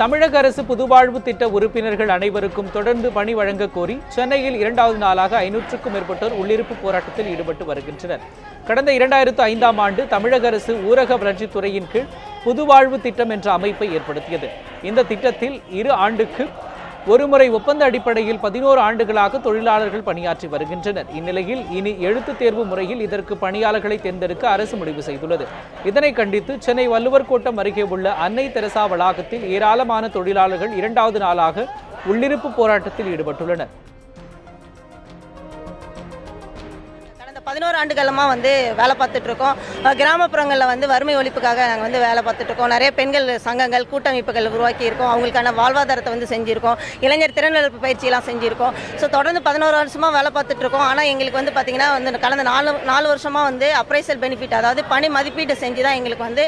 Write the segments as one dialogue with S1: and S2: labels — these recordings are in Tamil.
S1: தமிழக அரசு புதுவாழ்வு திட்ட உறுப்பினர்கள் அனைவருக்கும் தொடர்ந்து பணி வழங்க கோரி சென்னையில் இரண்டாவது நாளாக ஐநூற்றுக்கும் மேற்பட்டோர் உள்ளிருப்பு போராட்டத்தில் ஈடுபட்டு வருகின்றனர். கடந்த இரண்டாயிரத்து ஐந்தாம் ஆண்டு தமிழக அரசு ஊரக வளர்ச்சித்துறையின் கீழ் புதுவாழ்வு திட்டம் என்ற அமைப்பை ஏற்படுத்தியது. இந்த திட்டத்தில் இரு ஆண்டுக்கு ஒருமுறை ஒப்பந்த அடிப்படையில் பதினோரு ஆண்டுகளாக தொழிலாளர்கள் பணியாற்றி வருகின்றனர். இந்நிலையில் இனி எழுத்து தேர்வு முறையில் இதற்கு பணியாளர்களை தேர்ந்தெடுக்க அரசு முடிவு செய்துள்ளது. இதனை கண்டித்து சென்னை வள்ளுவர் கோட்டம் அருகே உள்ள அன்னை தெரசா வளாகத்தில் ஏராளமான தொழிலாளர்கள் இரண்டாவது நாளாக உள்ளிருப்பு போராட்டத்தில் ஈடுபட்டுள்ளனர்.
S2: பதினோரு ஆண்டு காலமாக வந்து வேலை பார்த்துட்டு இருக்கோம் கிராமப்புறங்களில் வந்து வறுமை ஒழிப்புக்காக நாங்கள் வந்து வேலை பார்த்துட்டு இருக்கோம் நிறைய பெண்கள் சங்கங்கள் கூட்டமைப்புகள் உருவாக்கி இருக்கோம் அவங்களுக்கான வாழ்வாதாரத்தை வந்து செஞ்சுருக்கோம். இளைஞர் திறன் வளர்ப்பு பயிற்சியெல்லாம் செஞ்சுருக்கோம். ஸோ தொடர்ந்து பதினோரு வருஷமாக வேலை பார்த்துட்டு இருக்கோம் ஆனால் எங்களுக்கு வந்து பார்த்திங்கன்னா வந்து கடந்த நாலு நாலு வருஷமாக வந்து அப்ரைசல் பெனிஃபிட் அதாவது பணி மதிப்பீடு செஞ்சு தான் எங்களுக்கு வந்து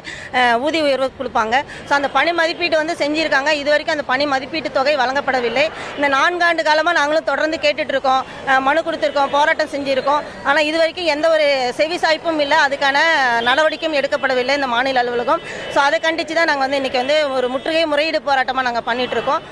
S2: ஊதிய உயர்வு கொடுப்பாங்க. ஸோ அந்த பணி மதிப்பீடு வந்து செஞ்சுருக்காங்க. இது வரைக்கும் அந்த பணி மதிப்பீட்டு தொகை வழங்கப்படவில்லை. இந்த நான்காண்டு காலமாக நாங்களும் தொடர்ந்து கேட்டுட்ருக்கோம். மனு கொடுத்துருக்கோம். போராட்டம் செஞ்சுருக்கோம். ஆனால் இதுவரை வரைக்கும் எந்த ஒரு செவி சாய்ப்பும் இல்லை அதுக்கான நடவடிக்கையும் எடுக்கப்படவில்லை இந்த மாநில அலுவலகம். ஸோ அதை கண்டித்து தான் நாங்கள் வந்து இன்னைக்கு வந்து ஒரு முற்றுகை முறையீடு போராட்டமாக நாங்கள் பண்ணிட்டு இருக்கோம்.